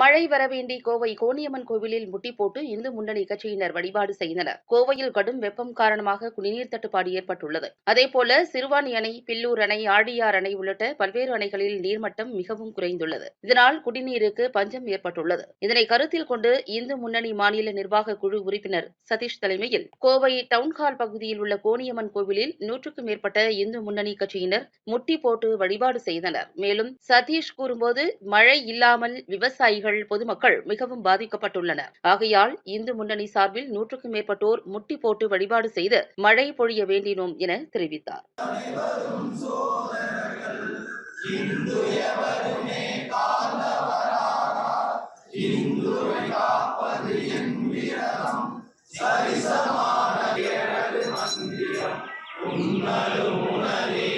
மழை வரவேண்டி கோவை கோணியம்மன் கோவிலில் முட்டி போட்டு இந்து முன்னணி கட்சியினர் வழிபாடு செய்தனர். கோவையில் கடும் வெப்பம் காரணமாக குடிநீர் தட்டுப்பாடு ஏற்பட்டுள்ளது. அதேபோல சிறுவாணி அணை பில்லூர் அணை ஆழியார் அணை உள்ளிட்ட பல்வேறு அணைகளில் நீர்மட்டம் மிகவும் குறைந்துள்ளது. இதனால் குடிநீருக்கு பஞ்சம் ஏற்பட்டுள்ளது. இதனை கருத்தில் கொண்டு இந்து முன்னணி மாநில நிர்வாக குழு உறுப்பினர் சதீஷ் தலைமையில் கோவை டவுன்ஹால் பகுதியில் உள்ள கோணியம்மன் கோவிலில் நூற்றுக்கும் மேற்பட்ட இந்து முன்னணி கட்சியினர் முட்டி போட்டு வழிபாடு செய்தனர். மேலும் சதீஷ் கூறும்போது மழை இல்லாமல் விவசாயிகள் விவசாயிகள் பொதுமக்கள் மிகவும் பாதிக்கப்பட்டுள்ளனர் ஆகையால் இந்து முன்னணி சார்பில் நூற்றுக்கும் மேற்பட்டோர் முட்டி போட்டு வழிபாடு செய்து மழை பொழிய வேண்டினோம் என தெரிவித்தார். சரிசமான உன்னலும் உணவே